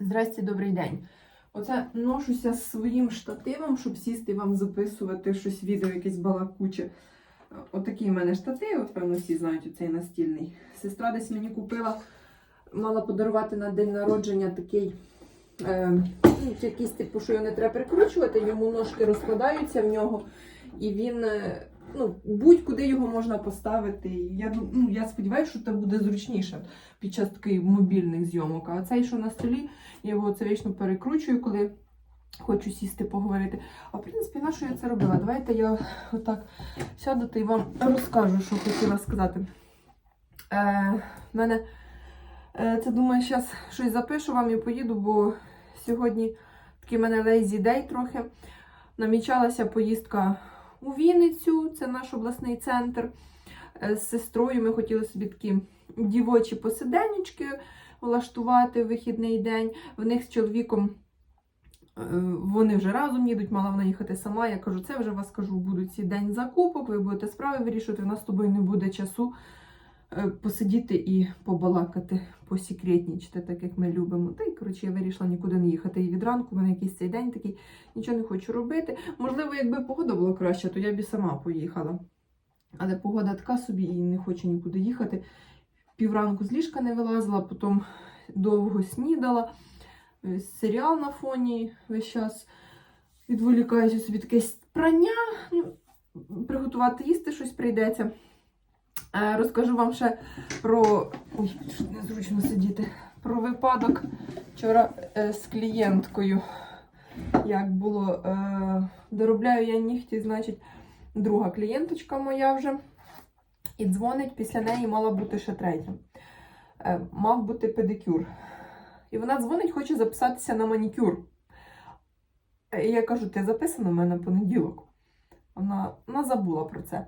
Здрасте, добрий день. Оце ношуся з своїм штативом, щоб сісти вам записувати щось відео, якесь балакуче. Отакий в мене штатив, от, певно, всі знають оцей настільний. Сестра десь мені купила, мала подарувати на день народження такий. Е, якийсь типу, що його не треба прикручувати, йому ножки розкладаються в нього, і він е, ну, будь-куди його можна поставити. Я, ну, я сподіваюся, що це буде зручніше під час таких мобільних зйомок. А цей, що на столі, я його це вічно перекручую, коли хочу сісти поговорити. А в принципі, на що я це робила? Давайте я отак сяду та й вам розкажу, що хотіла сказати. Е, мене е, це думаю, зараз щось запишу вам і поїду, бо сьогодні такий мене lazy day трохи. Намічалася поїздка у Вінницю, це наш обласний центр. Е, З сестрою ми хотіли собі такі дівочі посиденечки влаштувати в вихідний день. В них з чоловіком е, вони вже разом їдуть, мала вона їхати сама. Я кажу, це вже вас кажу, будуть ці день закупок, ви будете справи вирішувати, у нас з тобою не буде часу посидіти і побалакати, посекретнічити, так як ми любимо. Та й коротше, я вирішила нікуди не їхати. І від ранку в мене якийсь цей день такий, нічого не хочу робити. Можливо, якби погода була краща, то я б і сама поїхала. Але погода така собі і не хочу нікуди їхати. Півранку з ліжка не вилазила, потім довго снідала. Е, Серіал на фоні весь час відволікаюся собі таке прання. Ну, приготувати їсти щось прийдеться. Е, Розкажу вам ще про. Ой, незручно сидіти. Про випадок вчора е, з клієнткою. Як було, е, доробляю я нігті, значить, друга клієнточка моя вже. І дзвонить, після неї мала бути ще третя. Мав бути педикюр. І вона дзвонить, хоче записатися на манікюр. І я кажу, ти записана в мене понеділок. Вона, вона забула про це.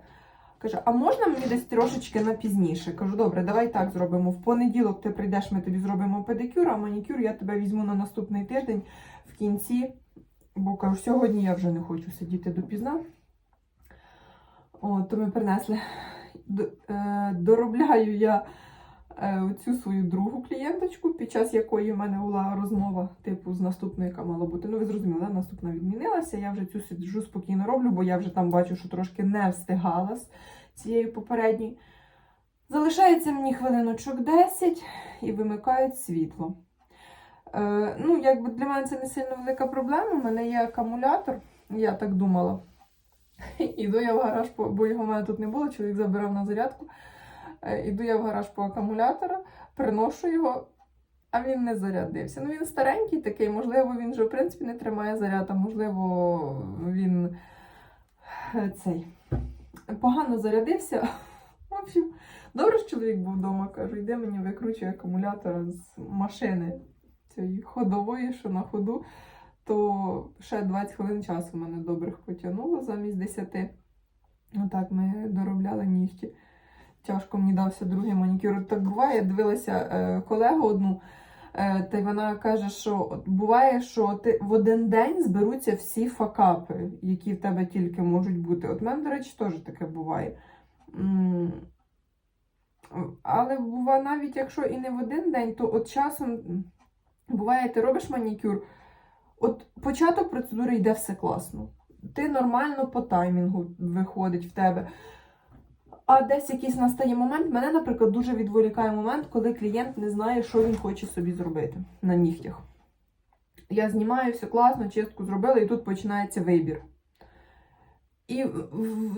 Каже, а можна мені десь трошечки на пізніше? Кажу, добре, давай так зробимо. В понеділок ти прийдеш, ми тобі зробимо педикюр, а манікюр я тебе візьму на наступний тиждень в кінці. Бо кажу, сьогодні я вже не хочу сидіти допізна. О, то ми принесли. Е, доробляю я цю свою другу клієнточку, під час якої в мене була розмова, типу, з наступною, яка мала бути. Ну, ви зрозуміли, наступна відмінилася. Я вже цю сиджу спокійно роблю, бо я вже там бачу, що трошки не встигала з цією попередньою. Залишається мені хвилиночок 10 і вимикають світло. Е, ну, якби для мене це не сильно велика проблема. У мене є акумулятор, я так думала. Іду я в гараж, бо його в мене тут не було, чоловік забирав на зарядку. Е, Іду я в гараж по акумулятора, приношу його, а він не зарядився. Ну, він старенький такий, можливо, він вже в принципі не тримає заряд, а можливо, він е, цей погано зарядився. В общем, добре, що чоловік був вдома, кажу, йде мені викручує акумулятор з машини цієї ходової, що на ходу, то ще 20 хвилин часу мене добрих потягнуло замість 10. Отак ми доробляли нігті. Тяжко мені дався другий манікюр. От Так буває, я дивилася е, колегу одну, е, та й вона каже, що буває, що ти в один день зберуться всі факапи, які в тебе тільки можуть бути. От в мене, до речі, теж таке буває. М, Але буває, навіть якщо і не в один день, то от часом буває, ти робиш манікюр, от початок процедури йде все класно. Ти нормально по таймінгу виходить в тебе. А десь якийсь настає момент, мене, наприклад, дуже відволікає момент, коли клієнт не знає, що він хоче собі зробити на нігтях. Я знімаю все класно, чистку зробила, і тут починається вибір. І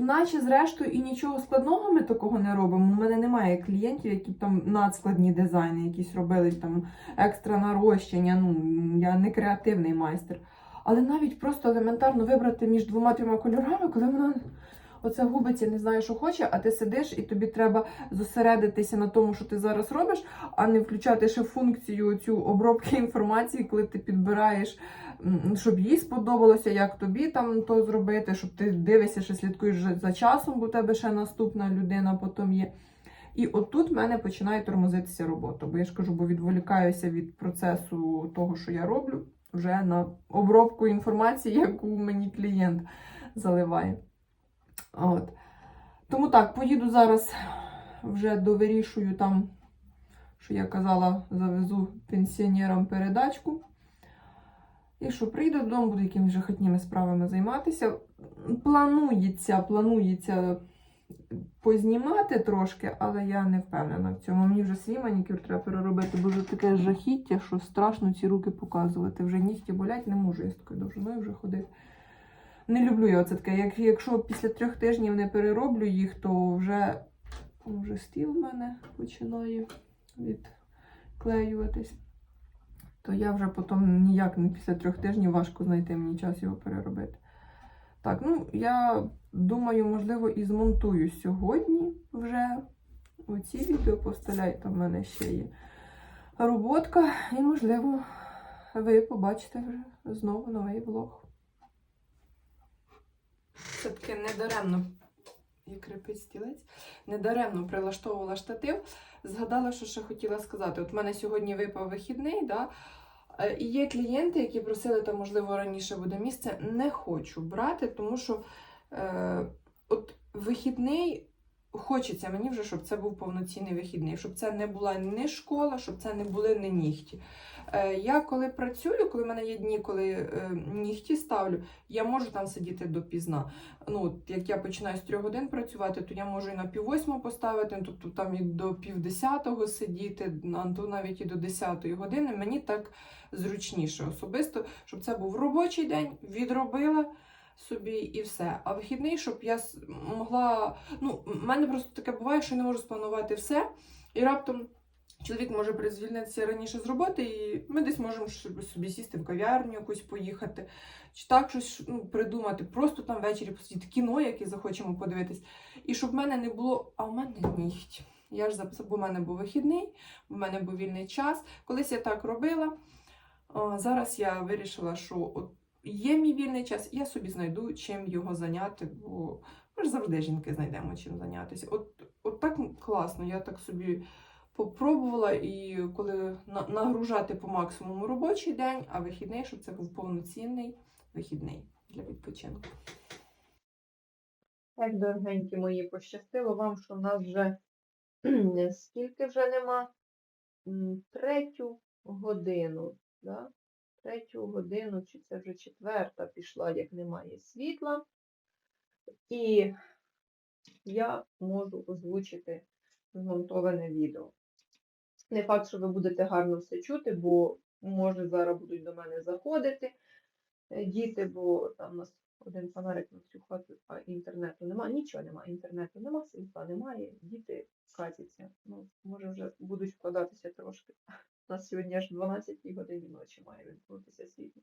наче, зрештою, і нічого складного ми такого не робимо. У мене немає клієнтів, які там надскладні дизайни якісь робили, там екстра нарощення. Ну, я не креативний майстер. Але навіть просто елементарно вибрати між двома трьома кольорами, коли вона оце губиться, не знає, що хоче, а ти сидиш і тобі треба зосередитися на тому, що ти зараз робиш, а не включати ще функцію цю обробки інформації, коли ти підбираєш, щоб їй сподобалося, як тобі там то зробити, щоб ти дивишся, що слідкуєш за часом, бо у тебе ще наступна людина потім є. І отут в мене починає тормозитися робота. Бо я ж кажу, бо відволікаюся від процесу того, що я роблю, вже на обробку інформації, яку мені клієнт заливає. От. Тому так, поїду зараз вже довирішую там що я казала, завезу пенсіонерам передачку. І що прийду додому, буду якимись же хатніми справами займатися. Планується, планується познімати трошки, але я не впевнена в цьому. Мені вже свій манікюр треба переробити, бо вже таке жахіття, що страшно ці руки показувати. Вже нігті болять, не можу я з такою довжиною вже ходити. Не люблю я оце таке. Як, якщо після трьох тижнів не перероблю їх, то вже, вже стіл в мене починає відклеюватись. То я вже потім ніяк не після трьох тижнів важко знайти мені час його переробити. Так, ну я думаю, можливо, і змонтую сьогодні вже оці відео поставляю, там в мене ще є роботка, і, можливо, ви побачите вже знову новий влог. Все-таки недаремно, як крепить стілець, недаремно прилаштовувала штатив. Згадала, що ще хотіла сказати. От в мене сьогодні випав вихідний, да? Е, і є клієнти, які просили, там, можливо, раніше буде місце. Не хочу брати, тому що е, от вихідний хочеться мені вже, щоб це був повноцінний вихідний, щоб це не була не школа, щоб це не були не нігті. Е, я коли працюю, коли в мене є дні, коли е, нігті ставлю, я можу там сидіти допізна. Ну, як я починаю з трьох годин працювати, то я можу і на пів восьму поставити, тобто там і до пів десятого сидіти, а то навіть і до десятої години. Мені так зручніше особисто, щоб це був робочий день, відробила собі і все. А вихідний, щоб я могла. Ну, в мене просто таке буває, що я не можу спланувати все, і раптом. Чоловік може призвільнитися раніше з роботи, і ми десь можемо собі сісти в кав'ярню якусь поїхати, чи так щось ну, придумати, просто там ввечері посидіти кіно, яке захочемо подивитись. І щоб в мене не було, а в мене нігті. Я ж записала, бо в мене був вихідний, в мене був вільний час. Колись я так робила. Зараз я вирішила, що от є мій вільний час, я собі знайду чим його зайняти, бо ми ж завжди жінки знайдемо чим зайнятися. От, от так класно, я так собі попробувала, і коли на- нагружати по максимуму робочий день, а вихідний, щоб це був повноцінний вихідний для відпочинку. Так, дорогенькі мої, пощастило вам, що в нас вже скільки вже нема? Третю годину. Да? Третю годину, чи це вже четверта пішла, як немає світла. І я можу озвучити змонтоване відео. Не факт, що ви будете гарно все чути, бо може зараз будуть до мене заходити е, діти, бо там у нас один фонарик на всю хату, а інтернету немає, нічого немає, інтернету немає, світла немає, діти катяться. Ну, може вже будуть вкладатися трошки. У нас сьогодні аж 12 годині ночі має відбутися світло.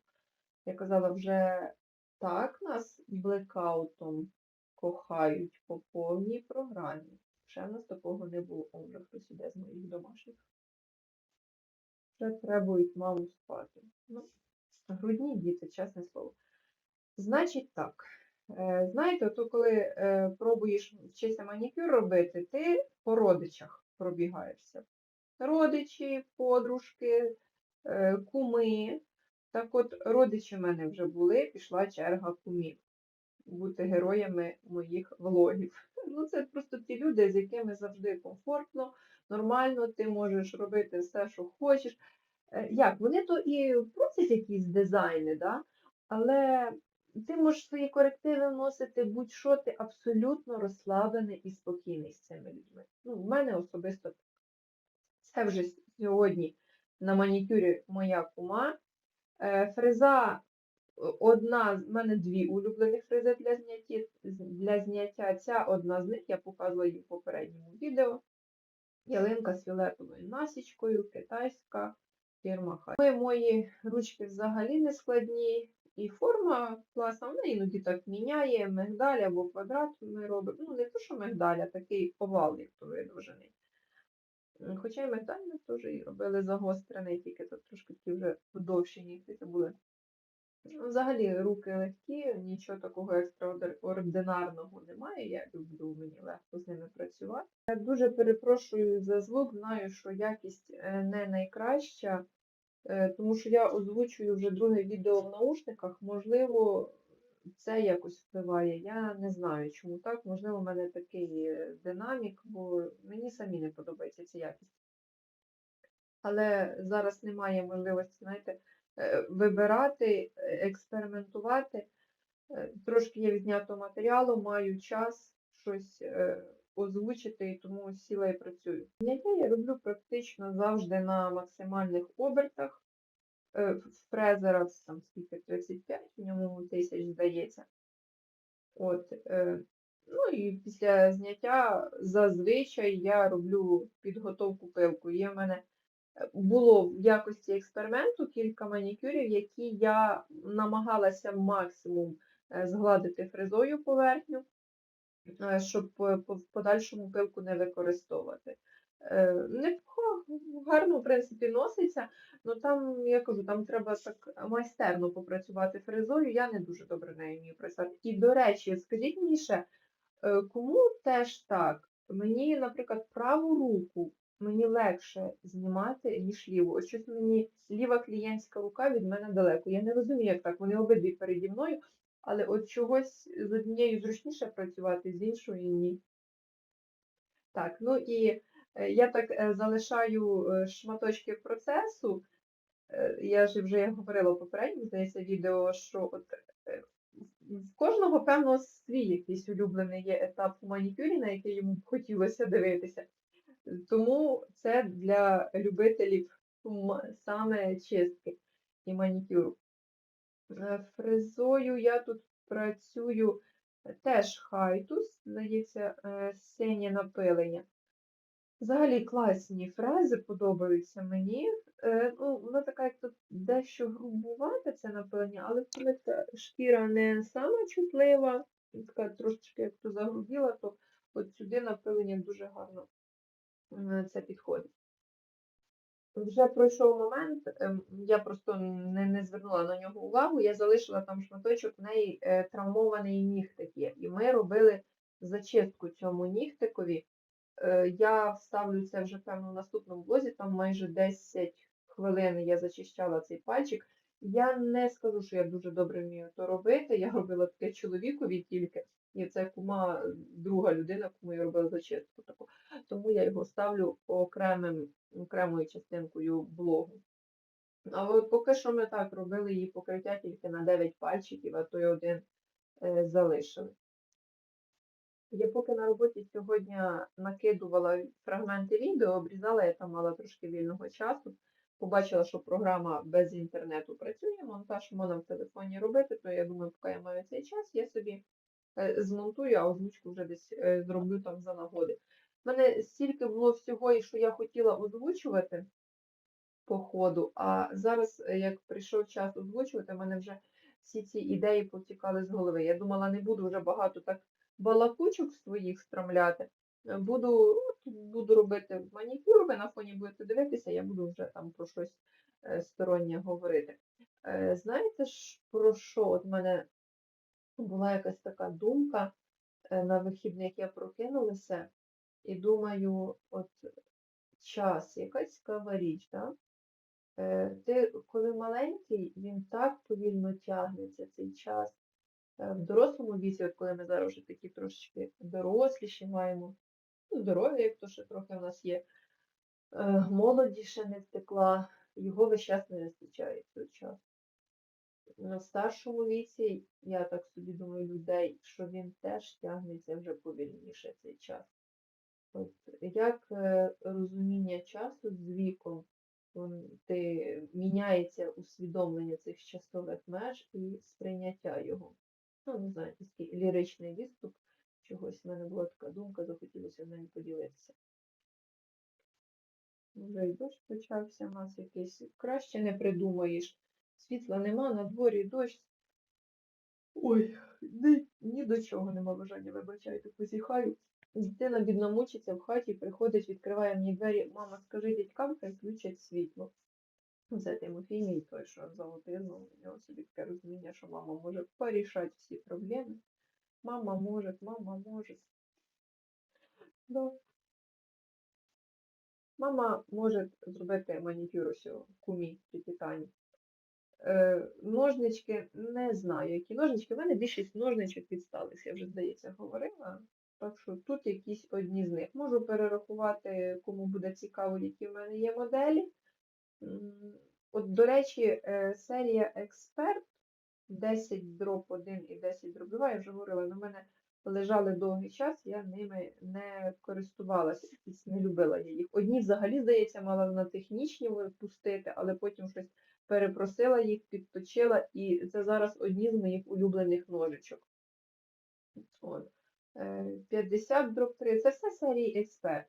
Я казала, вже так нас блекаутом кохають по повній програмі. Ще в нас такого не було. О, вже хтось іде з моїх домашніх. Вже требують маму спати. Ну, грудні діти, чесне слово. Значить так. Е, знаєте, ото коли е, пробуєш вчитися манікюр робити, ти по родичах пробігаєшся. Родичі, подружки, е, куми. Так от, родичі в мене вже були, пішла черга кумів бути героями моїх влогів. Ну, це просто ті люди, з якими завжди комфортно, нормально, ти можеш робити все, що хочеш. Е, Як? Вони то і просять якісь дизайни, да? але ти можеш свої корективи вносити, будь-що ти абсолютно розслаблений і спокійний з цими людьми. Ну, в мене особисто. Це вже сьогодні на манікюрі моя кума. Е, Фреза одна, в мене дві улюблених фрези для зняття, для зняття. Ця одна з них, я показувала її в попередньому відео. Ялинка з фіолетовою насічкою, китайська фірма Хай. Мої ручки взагалі не складні. І форма класна, вона іноді так міняє, мигдаль або квадрат ми робимо. Ну, не то, що мигдаль, а такий овал, як то видовжений. Хоча й ми теж і робили загострений, тільки тут трошки такі вже довші нігті це були. Ну, Взагалі руки легкі, нічого такого екстраординарного немає. Я люблю, мені легко з ними працювати. Я дуже перепрошую за звук, знаю, що якість е, не найкраща, е, тому що я озвучую вже друге відео в наушниках. Можливо, це якось впливає. Я не знаю, чому так. Можливо, в мене такий е, динамік, бо мені самі не подобається ця якість. але зараз немає можливості, знаєте, е, вибирати, експериментувати. Е, Трошки є віднято матеріалу, маю час щось озвучити, і тому сіла і працюю. Зняття я роблю практично завжди на максимальних обертах. Е, в Фрезера там скільки 35, в ньому тисяч здається. От, ну і після зняття зазвичай я роблю підготовку пилку. Є в мене було в якості експерименту кілька манікюрів, які я намагалася максимум згладити фрезою поверхню, щоб в подальшому пилку не використовувати. Е, Непогано, гарно, в принципі, носиться, але там, я кажу, там треба так майстерно попрацювати фрезою, я не дуже добре нею вмію працювати. І, до речі, скажіть мені ще, е, кому теж так? Мені, наприклад, праву руку мені легше знімати, ніж ліву. Ось щось мені ліва клієнтська рука від мене далеко. Я не розумію, як так. Вони обидві переді мною, але от чогось з однією зручніше працювати, з іншою ні. Так, ну і я так е, залишаю е, шматочки процесу. Е, Я ж вже говорила в попередньому, здається, відео, що от е, в кожного, певно, свій якийсь улюблений є етап у манікюрі, на який йому б хотілося дивитися. Тому це для любителів саме чистки і манікюру. Е, Фрезою я тут працюю е, теж хайтус, здається, е, синє напилення. Взагалі класні фрези подобаються мені. Е, ну, воно така, як тут дещо грубувате це напилення, але шкіра не сама чутлива, така трошечки як то загрубіла, то от сюди напилення дуже гарно це підходить. Вже пройшов момент, ем, я просто не, не звернула на нього увагу, я залишила там шматочок, в неї е, травмований нігтик є. І ми робили зачистку цьому нігтикові. Е, Я вставлю це вже певно в наступному блозі, там майже 10 хвилин я зачищала цей пальчик. Я не скажу, що я дуже добре вмію то робити. Я робила таке чоловікові тільки, і це кума, е, друга людина, кому я робила зачистку таку. Тому я його ставлю окремим, окремою частинкою блогу. А от поки що ми так робили її покриття тільки на 9 пальчиків, а той один е, залишили. Я поки на роботі сьогодні накидувала фрагменти відео, обрізала, я там мала трошки вільного часу. Побачила, що програма без інтернету працює, монтаж можна в телефоні робити, то я думаю, поки я маю цей час, я собі е, змонтую, а озвучку вже десь е, зроблю там за нагоди. У мене стільки було всього, і що я хотіла озвучувати по ходу, а зараз, е, як прийшов час озвучувати, в мене вже всі ці ідеї повтікали з голови. Я думала, не буду вже багато так балакучок своїх стромляти. Е, Буду, буду робити манікюр, ви на фоні будете дивитися, я буду вже там про щось е, стороннє говорити. Е, Знаєте ж, про що? От в мене була якась така думка на вихідних, я прокинулася і думаю, от час, якась цікава річ? Е, Ти, коли маленький, він так повільно тягнеться цей час. В дорослому віці, от коли ми зараз вже такі трошечки доросліші маємо, ну, здоров'я, як то ще трохи в нас є, е, молоді ще не втекла, його весь час не вистачає цього часу. На старшому віці, я так собі думаю, людей, що він теж тягнеться вже повільніше цей час. От, як е, розуміння часу з віком, ти міняється усвідомлення цих часових меж і сприйняття його. Ну, не знаю, такий ліричний відступ чогось. в мене була така думка, захотілося нею поділитися. Вже і дощ почався у нас якийсь. Краще не придумаєш. Світла нема, на дворі дощ. Ой, ні, ні до чого нема бажання, вибачайте, позіхаю. Дитина бідно мучиться в хаті, приходить, відкриває мені двері. Мама, скажи дядькам, хай включать світло. Це Тимофій мій той, що з аутизмом, у нього собі таке розуміння, що мама може порішати всі проблеми. Мама може, мама може. Да. Мама може зробити манікюр ось кумі Тітані. Е, ножнички не знаю, які ножнички. У мене більшість ножничок відстались, я вже, здається, говорила. Так що тут якісь одні з них. Можу перерахувати, кому буде цікаво, які в мене є моделі. От, до речі, е, серія Експерт 10 дроп 1 і 10 дроп 2, я вже говорила, на мене лежали довгий час, я ними не користувалася, не любила я їх. Одні взагалі, здається, мала на технічні пустити, але потім щось перепросила їх, підточила, і це зараз одні з моїх улюблених ножичок. От. Е, 50 дроп 3, це все серії Експерт.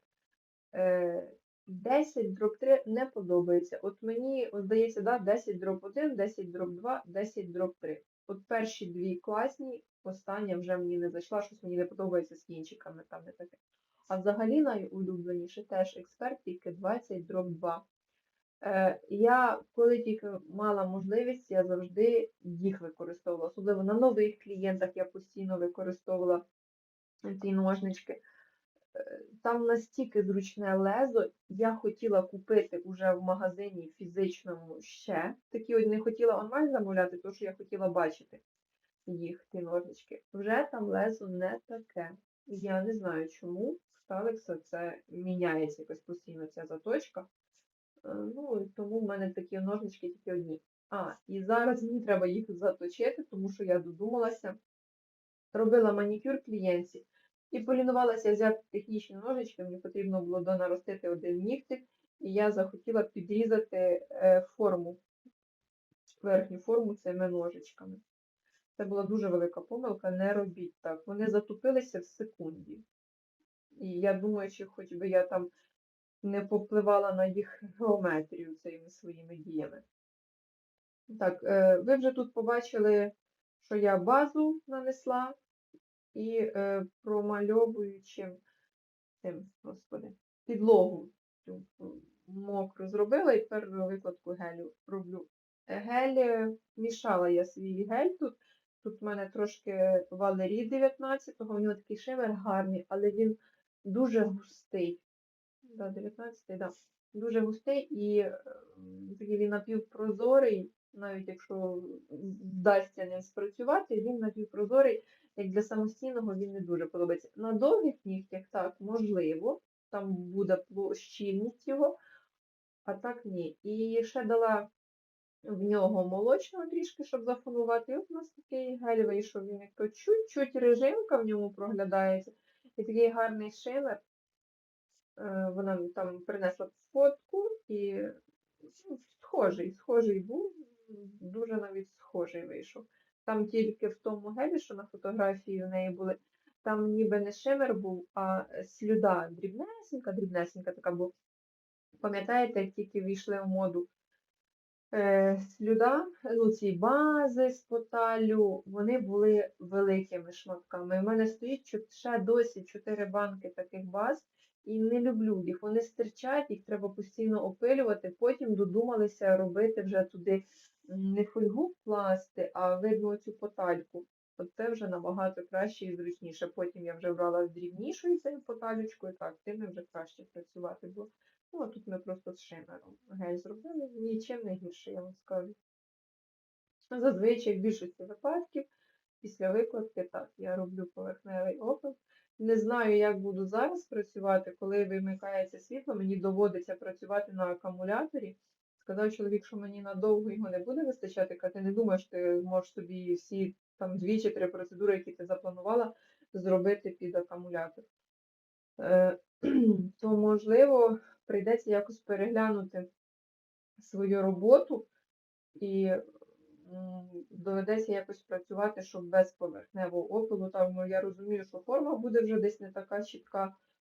Е, 10 дроп 3 не подобається. От мені, здається, да, 10 дроп 1, 10 дроп 2, 10 дроп 3. От перші дві класні, остання вже мені не зайшла, щось мені не подобається з кінчиками, там не таке. А взагалі найулюбленіше теж експерт, тільки 20 дроп 2. Е, я, коли тільки мала можливість, я завжди їх використовувала. Особливо на нових клієнтах я постійно використовувала ці ножнички. Там настільки зручне лезо, я хотіла купити уже в магазині фізичному ще. Такі от не хотіла онлайн замовляти, тому що я хотіла бачити їх, ті ножнички. Вже там лезо не таке. Я не знаю, чому Сталекса це міняється якось постійно ця заточка. Е, Ну, тому в мене такі ножнички тільки одні. А, і зараз мені треба їх заточити, тому що я додумалася, робила манікюр клієнтці і полінувалася взяти технічні ножички, мені потрібно було донаростити один нігтик, і я захотіла підрізати е, форму, верхню форму цими ножичками. Це була дуже велика помилка, не робіть так. Вони затупилися в секунді. І я думаю, що хоч би я там не попливала на їх геометрію цими своїми діями. Так, е, ви вже тут побачили, що я базу нанесла і е, промальовуючим цим, господи, підлогу цю мокру зробила і тепер викладку гелю роблю. Е, Гель е, мішала я свій гель тут. Тут в мене трошки Валерій 19-го, у нього такий шимер гарний, але він дуже густий. Да, 19-й, да. Дуже густий і е, такий він напівпрозорий, навіть якщо вдасться ним спрацювати, він напівпрозорий, як для самостійного він не дуже подобається. На довгих нігтях так, можливо, там буде щільність його, а так ні. І ще дала в нього молочного трішки, щоб зафонувати. І от у нас такий гель вийшов, він як то чуть-чуть режимка в ньому проглядається. І такий гарний шимер. Е, Вона там принесла фотку і ну, схожий, схожий був, дуже навіть схожий вийшов. Там тільки в тому гелі, що на фотографії в неї були, там ніби не шимер був, а слюда дрібнесенька, дрібнесенька така була. Пам'ятаєте, як тільки війшли в моду е, слюда, ну ці бази з поталю, вони були великими шматками. У мене стоїть ще досі 4 банки таких баз, і не люблю їх. Вони стирчать, їх треба постійно опилювати. Потім додумалися робити вже туди не фольгу класти, а видно цю потальку. От це вже набагато краще і зручніше. Потім я вже брала з дрібнішою цією поталючкою, так, тими вже краще працювати було. Ну, а тут ми просто з шимером гель зробили, нічим не гірше, я вам скажу. Зазвичай в більшості випадків після викладки так, я роблю поверхневий опил. Не знаю, як буду зараз працювати, коли вимикається світло, мені доводиться працювати на акумуляторі. Сказав чоловік, що мені надовго його не буде вистачати, каже, ти не думаєш, ти можеш собі всі там дві чи три процедури, які ти запланувала, зробити під акумулятор. Е, то, можливо, прийдеться якось переглянути свою роботу і доведеться якось працювати, щоб без поверхневого опилу. Там ну, я розумію, що форма буде вже десь не така чітка.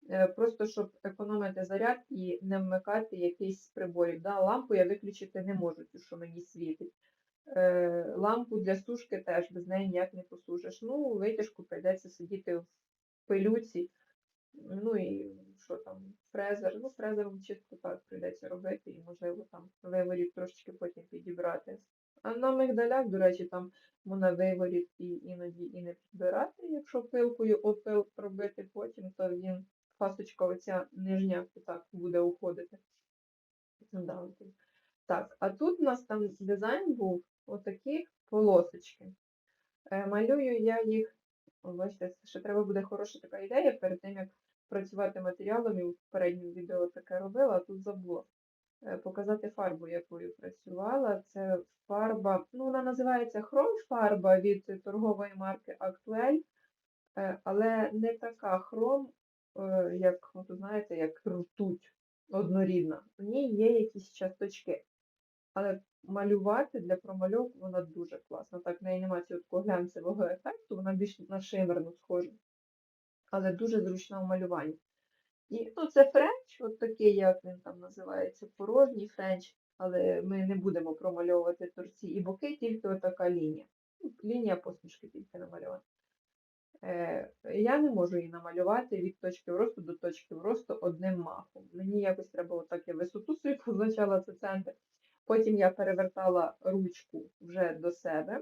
е, Просто щоб економити заряд і не вмикати якийсь з приборів. Да? Лампу я виключити не можу, цю, що мені світить. Е, Лампу для сушки теж без неї ніяк не посушиш. Ну, витяжку прийдеться сидіти в пилюці. Ну і що там, фрезер. Ну, фрезером чисто так прийдеться робити, і можливо там виворіт трошечки потім підібрати. На мигдалях, до речі, там можна виворіт і іноді і не підбирати. Якщо пилкою опил робити потім, то він фасочка оця нижня так буде уходити. Так, а тут у нас там дизайн був отакі полосочки. Е, Малюю я їх, бачите, ще треба буде хороша така ідея перед тим, як працювати матеріалами. В попередньому відео таке робила, а тут забула. Е, показати фарбу, якою працювала. Це фарба, ну вона називається хром фарба від торгової марки Актуель, е, але не така хром, е, як, от, знаєте, як ртуть однорідна. В ній є якісь часточки. Але малювати для промальовок вона дуже класна. Так, в неї немає цього такого глянцевого ефекту, вона більш на шимерну схожа. Але дуже зручна в малюванні. І ну, це френч, от такий, як він там називається, порожній френч, але ми не будемо промальовувати торці і боки, тільки отака лінія. Ну, Лінія посмішки тільки намальована. Е, я не можу її намалювати від точки вросту до точки вросту одним махом. Мені якось треба отак я висоту собі позначала це центр. Потім я перевертала ручку вже до себе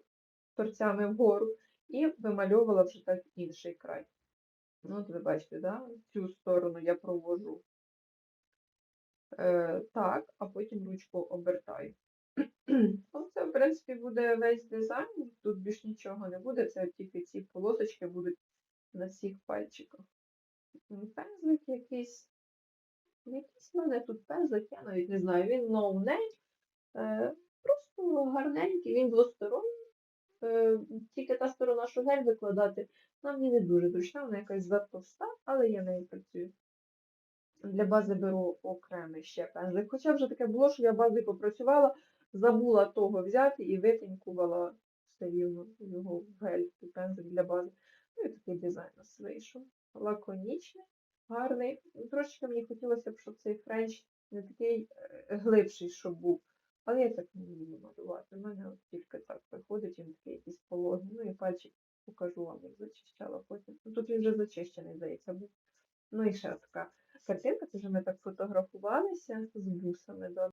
торцями вгору і вимальовувала вже так інший край. Ну, от ви бачите, да? цю сторону я провожу е, так, а потім ручку обертаю. Оце, в принципі, буде весь дизайн. Тут більш нічого не буде, це тільки ці полосочки будуть на всіх пальчиках. Пензлик якийсь. Якийсь в мене тут пензлик, я навіть не знаю. Він no. Е, просто гарненький, він двосторонній. Е, тільки та сторона, що гель викладати, вона мені не дуже зручна, вона якась затовста, але я нею працюю. Для бази беру окремий ще пензлик. Хоча вже таке було, що я базою попрацювала, забула того взяти і витинькувала все рівно його гель, цей пензлик для бази. Ну і такий дизайн у нас вийшов. Лаконічний, гарний. Трошечки мені хотілося б, щоб цей френч не такий е, глибший, щоб був. Але я так не вмію малювати. У мене тільки так виходить, він такий якийсь пологий. Ну і пальчик покажу вам, як зачищала потім. Ну, тут він вже зачищений, здається, був. Ну і ще така картинка, це вже ми так фотографувалися з бусами. Да.